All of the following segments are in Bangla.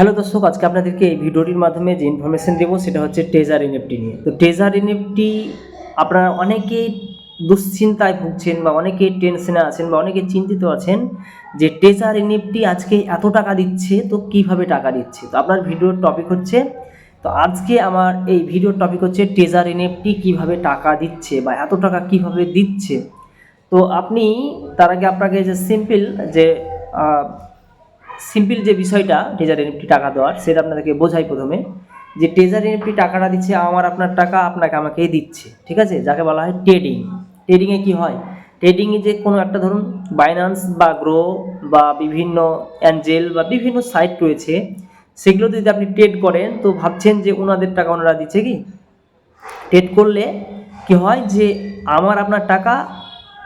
হ্যালো দর্শক, আজকে আপনাদেরকে এই ভিডিওটির মাধ্যমে যে ইনফরমেশন দেবো সেটা হচ্ছে টেজার এনএফটি নিয়ে। তো টেজার এনএফটি আপনারা অনেকেই দুশ্চিন্তায় ভুগছেন বা অনেকে টেনশনে আছেন বা অনেকে চিন্তিত আছেন যে টেজার এনএফটি আজকে এত টাকা দিচ্ছে, তো কীভাবে টাকা দিচ্ছে? তো আপনার ভিডিওর টপিক হচ্ছে, তো আজকে আমার এই ভিডিওর টপিক হচ্ছে টেজার এনএফটি কীভাবে টাকা দিচ্ছে বা এত টাকা কীভাবে দিচ্ছে। তো আপনি, তার আগে আপনাকে যে সিম্পল যে সিম্পল যে বিষয়টা ট্রেজার এনএফটি টাকা দেওয়ার, সেটা আপনাদেরকে বোঝাই প্রথমে, যে ট্রেজার এনএফটি টাকাটা দিচ্ছে, আমার আপনার টাকা আপনাকে আমাকে দিচ্ছে, ঠিক আছে? যাকে বলা হয় ট্রেডিং ট্রেডিংয়ে কি হয়? ট্রেডিংয়ে যে কোনো একটা ধরুন বাইন্যান্স বা গ্রো বা বিভিন্ন অ্যাঞ্জেল বা বিভিন্ন সাইট রয়েছে সেগুলো যদি আপনি ট্রেড করেন, তো ভাবছেন যে ওনাদের টাকা ওনারা দিচ্ছে কি? ট্রেড করলে কি হয় যে, আমার আপনার টাকা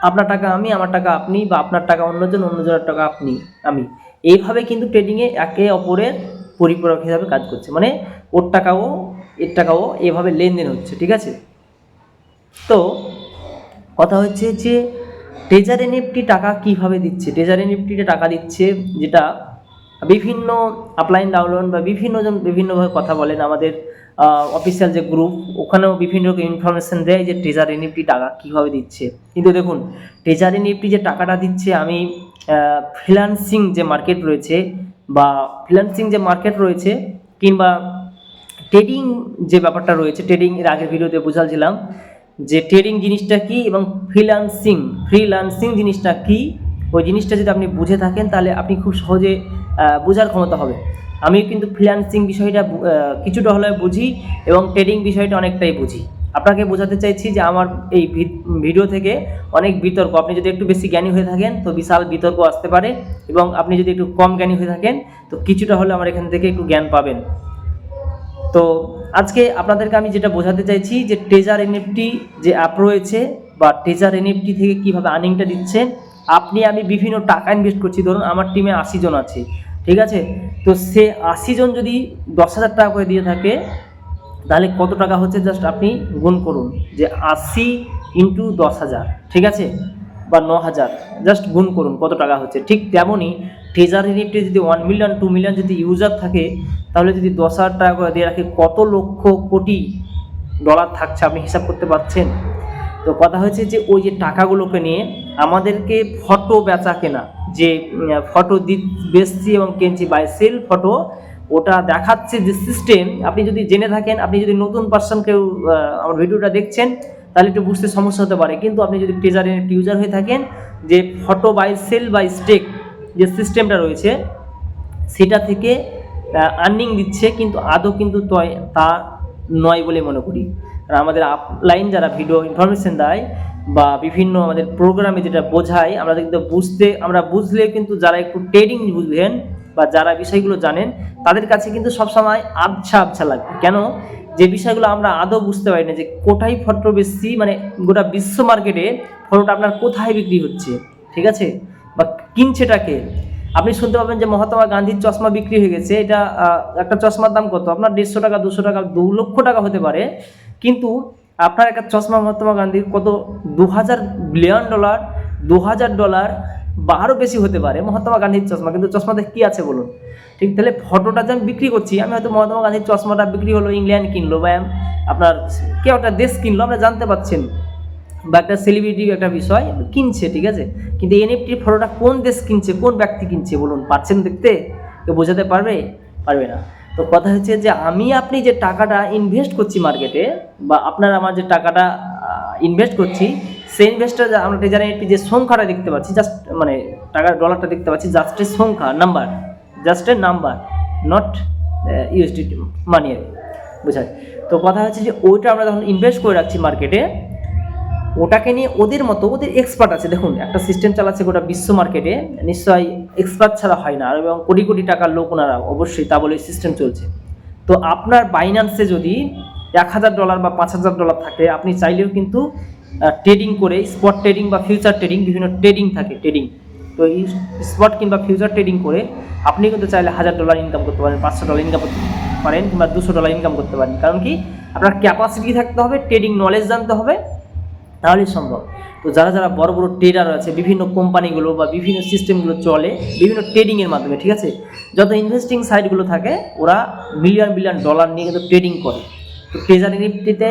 আপনার টাকা আমি, আমার টাকা আপনি বা আপনার টাকা অন্যজন, অন্যজনের টাকা আপনি, আমি। এইভাবে কিন্তু ট্রেডিংয়ে একে অপরের পরিপূরক হিসাবে কাজ করছে। মানে ওর টাকাও, এর টাকাও এভাবে লেনদেন হচ্ছে, ঠিক আছে? তো কথা হচ্ছে যে ট্রেজার এনএফটি টাকা কীভাবে দিচ্ছে? ট্রেজার এনএফটিতে টাকা দিচ্ছে যেটা বিভিন্ন আপলাইন ডাউনলোড বা বিভিন্ন জন, বিভিন্নভাবে কথা বলেন। আমাদের অফিসিয়াল যে গ্রুপ ওখানেও বিভিন্ন রকম ইনফরমেশন দেয় যে ট্রেজার এনএফটি টাকা কীভাবে দিচ্ছে। কিন্তু দেখুন ট্রেজার এনএফটি যে টাকাটা দিচ্ছে, আমি ফ্রিল্যান্সিং যে মার্কেট রয়েছে বা ফ্রিল্যান্সিং যে মার্কেট রয়েছে কিংবা ট্রেডিং যে ব্যাপারটা রয়েছে ট্রেডিং এর আগের ভিডিওতে বোঝাচ্ছিলাম যে ট্রেডিং জিনিসটা কি এবং ফ্রিল্যান্সিং ফ্রিল্যান্সিং জিনিসটা কি? ওই জিনিসটা যদি আপনি বুঝে থাকেন তাহলে আপনি খুব সহজে বোঝার ক্ষমতা হবে। আমি কিন্তু ফ্রিল্যান্সিং বিষয়টা কিছুটা হলেও বুঝি এবং ট্রেডিং বিষয়টা অনেকটাই বুঝি। আপনাকে বোঝাতে চাইছি যে আমার এই ভিডিও থেকে অনেক বিতর্ক। আপনি যদি একটু বেশি জ্ঞানী হয়ে থাকেন, তো বিশাল বিতর্ক আসতে পারে এবং আপনি যদি একটু কম জ্ঞানী হয়ে থাকেন, তো কিছুটা হলে আমার এখান থেকে একটু জ্ঞান পাবেন। তো আজকে আপনাদেরকে আমি যেটা বোঝাতে চাইছি যে ট্রেজার এনএফটি যে অ্যাপ রয়েছে বা ট্রেজার এনএফটি থেকে কীভাবে আর্নিংটা দিচ্ছে, আপনি, আমি বিভিন্ন টাকা ইনভেস্ট করছি। ধরুন, আমার টিমে আশি জন আছে, ঠিক আছে? তো সে আশি জন যদি দশ হাজার টাকা করে দিয়ে থাকে তাহলে কত টাকা হচ্ছে? জাস্ট আপনি গুণ করুন যে আশি ইন্টু দশ হাজার, ঠিক আছে? বা ন হাজার জাস্ট গুণ করুন কত টাকা হচ্ছে। ঠিক তেমনই ট্রেজার নিফটি যদি ওয়ান মিলিয়ন টু মিলিয়ন যদি ইউজার থাকে, তাহলে যদি দশ হাজার টাকা করে দিয়ে রাখে, কত লক্ষ কোটি ডলার থাকছে আপনি হিসাব করতে পারছেন? তো কথা হয়েছে যে ওই যে টাকাগুলোকে নিয়ে আমাদেরকে ফটো বেচা কেনা, যে ফটো দি বেচছি এবং কিনছি বাই সেল ফটো ওটা দেখাচ্ছে যে সিস্টেম আপনি যদি জেনে থাকেন, আপনি যদি নতুন পার্সন কেউ আমার ভিডিওটা দেখছেন, তাহলে একটু বুঝতে সমস্যা হতে পারে। কিন্তু আপনি যদি ট্রেজারের ইউজার হয়ে থাকেন, যে photo buy sell buy stake যে সিস্টেমটা রয়েছে, সেটা থেকে আর্নিং দিচ্ছে, কিন্তু আদৌ কিন্তু তয়- তা নয় বলে মনে করি। আর আমাদের আপলাইন যারা ভিডিও ইনফরমেশন দেয়, বা বিভিন্ন আমাদের প্রোগ্রামে যেটা বোঝায়, আমরা কিন্তু বুঝতে, আমরা বুঝলে কিন্তু যারা একটু ট্রেডিং বুঝবেন বা যারা বিষয়গুলো জানেন, তাদের কাছে কিন্তু সবসময় আবছা আবছা লাগবে। কেন? যে বিষয়গুলো আমরা আদৌ বুঝতে পারি না যে কোথায় ফটো বেশি মানে গোটা বিশ্ব মার্কেটে ফটোটা আপনার কোথায় বিক্রি হচ্ছে, ঠিক আছে? বা কিনছেটাকে আপনি শুনতে পাবেন যে মহাত্মা গান্ধীর চশমা বিক্রি হয়ে গেছে, এটা একটা চশমার দাম কত? আপনার দেড়শো টাকা, দুশো টাকা, দু লক্ষ টাকা হতে পারে। কিন্তু আপনার একটা চশমা মহাত্মা গান্ধীর কত? দু হাজার বিলিয়ন ডলার দু হাজার ডলার বা আরও বেশি হতে পারে, মহাত্মা গান্ধীর চশমা। কিন্তু চশমাতে কী আছে বলুন? ঠিক, তাহলে ফটোটা যে আমি বিক্রি করছি, আমি হয়তো মহাত্মা গান্ধীর চশমাটা বিক্রি হলো ইংল্যান্ড কিনলো, বা আপনার কেউ একটা দেশ কিনলো আপনি জানতে পারছেন। বা একটা সেলিব্রিটি একটা বিষয় কিনছে, ঠিক আছে? কিন্তু এনএফটির ফটোটা কোন দেশ কিনছে, কোন ব্যক্তি কিনছে বলুন? পারছেন দেখতে? কেউ বোঝাতে পারবে? পারবে না। তো কথা হচ্ছে যে, আমি আপনি যে টাকাটা ইনভেস্ট করছি মার্কেটে বা আপনার আমার যে টাকাটা ইনভেস্ট করছি সেই ইনভেস্টটা আমরা ট্রেজারে একটি যে সংখ্যাটা দেখতে পাচ্ছি জাস্ট মানে টাকার ডলারটা দেখতে পাচ্ছি জাস্ট জাস্টের সংখ্যা নাম্বার জাস্ট জাস্টের নাম্বার নট ইউএসডি মানি বোঝায় তো কথা হচ্ছে যে ওইটা আমরা যখন ইনভেস্ট করে রাখছি মার্কেটে ওটাকে নিয়ে ওদের মতো, ওদের এক্সপার্ট আছে। দেখুন, একটা সিস্টেম চালাচ্ছে গোটা বিশ্ব মার্কেটে নিশ্চয়ই এক্সপার্ট ছাড়া হয় না। এবং কোটি কোটি টাকার লোক ওনারা, অবশ্যই তা বলে সিস্টেম চলছে। তো আপনার বাইন্যান্সে যদি এক হাজার ডলার বা পাঁচ হাজার ডলার থাকে, আপনি চাইলেও কিন্তু ট্রেডিং করে স্পট ট্রেডিং বা ফিউচার ট্রেডিং বিভিন্ন ট্রেডিং থাকে ট্রেডিং তো এই স্পট কিংবা ফিউচার ট্রেডিং করে আপনি কিন্তু চাইলে হাজার ডলার ইনকাম করতে পারেন, পাঁচশো ডলার ইনকাম করতে পারেন কিংবা দুশো ডলার ইনকাম করতে পারেন। কারণ কি? আপনার ক্যাপাসিটি থাকতে হবে ট্রেডিং নলেজ জানতে হবে, তাহলেই সম্ভব। তো যারা যারা বড় বড় ট্রেডার আছে, বিভিন্ন কোম্পানিগুলো বা বিভিন্ন সিস্টেমগুলো চলে, বিভিন্ন ট্রেডিংয়ের মাধ্যমে, ঠিক আছে? যত ইনভেস্টিং সাইটগুলো থাকে, ওরা মিলিয়ন বিলিয়ন ডলার নিয়ে কিন্তু ট্রেডিং করে। তো ট্রেজারি নিফটিতে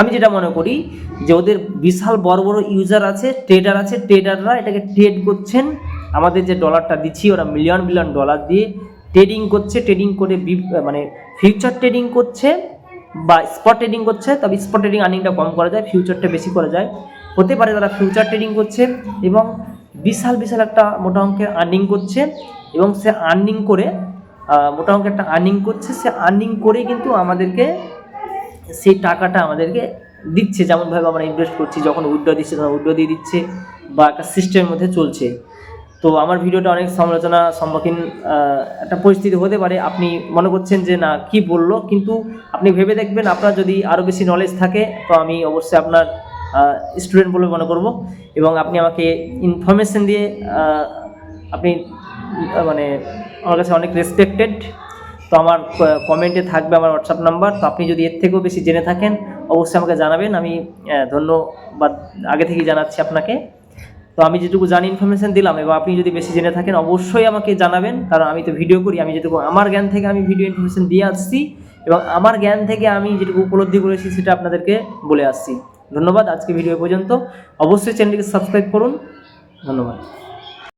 আমি যেটা মনে করি যে ওদের বিশাল বড় বড় ইউজার আছে ট্রেডার আছে ট্রেডাররা এটাকে ট্রেড করছেন। আমাদের যে ডলারটা দিচ্ছি, ওরা মিলিয়ন মিলিয়ন ডলার দিয়ে ট্রেডিং করছে ট্রেডিং করে মানে ফিউচার ট্রেডিং করছে বা স্পট ট্রেডিং করছে। তবে স্পট ট্রেডিং আর্নিংটা কম করা যায় ফিউচারটা বেশি করা যায়। হতে পারে তারা ফিউচার ট্রেডিং করছে এবং বিশাল বিশাল একটা মোটা অঙ্কের আর্নিং করছে এবং সে আর্নিং করে মোটা অঙ্কের একটা আর্নিং করছে। সে আর্নিং করেই কিন্তু আমাদেরকে সেই টাকাটা আমাদেরকে দিচ্ছে, যেমনভাবে আমরা ইনভেস্ট করছি, যখন উইড্রো দিচ্ছে তখন উইড্রো দিয়ে দিচ্ছে বা একটা সিস্টেমের মধ্যে চলছে। তো আমার ভিডিওটা অনেক সমালোচনা সম্মুখীন একটা পরিস্থিতি হতে পারে। আপনি মনে করছেন যে, না, কি বলল? কিন্তু আপনি ভেবে দেখবেন, আপনার যদি আরও বেশি নলেজ থাকে, তো আমি অবশ্যই আপনার স্টুডেন্ট বলে মনে করব। এবং আপনি আমাকে ইনফরমেশন দিয়ে আপনি মানে আমার কাছে অনেক রেসপেক্টেড তো আমার কমেন্টে থাকবে আমার হোয়াটসঅ্যাপ নাম্বার তো আপনি যদি এর থেকেও বেশি জেনে থাকেন, অবশ্যই আমাকে জানাবেন, আমি ধন্যবাদ আগে থেকেই জানাচ্ছি আপনাকে। তো আমি যেটুকু জানি ইনফরমেশান দিলাম, এবং আপনি যদি বেশি জেনে থাকেন, অবশ্যই আমাকে জানাবেন, কারণ আমি তো ভিডিও করি, আমি যেটুকু আমার জ্ঞান থেকে আমি ভিডিও ইনফরমেশান দিয়ে আসছি, এবং আমার জ্ঞান থেকে আমি যেটুকু উপলব্ধি করেছি, সেটা আপনাদেরকে বলে আসছি। ধন্যবাদ, আজকে ভিডিও পর্যন্ত। অবশ্যই চ্যানেলটিকে সাবস্ক্রাইব করুন। ধন্যবাদ।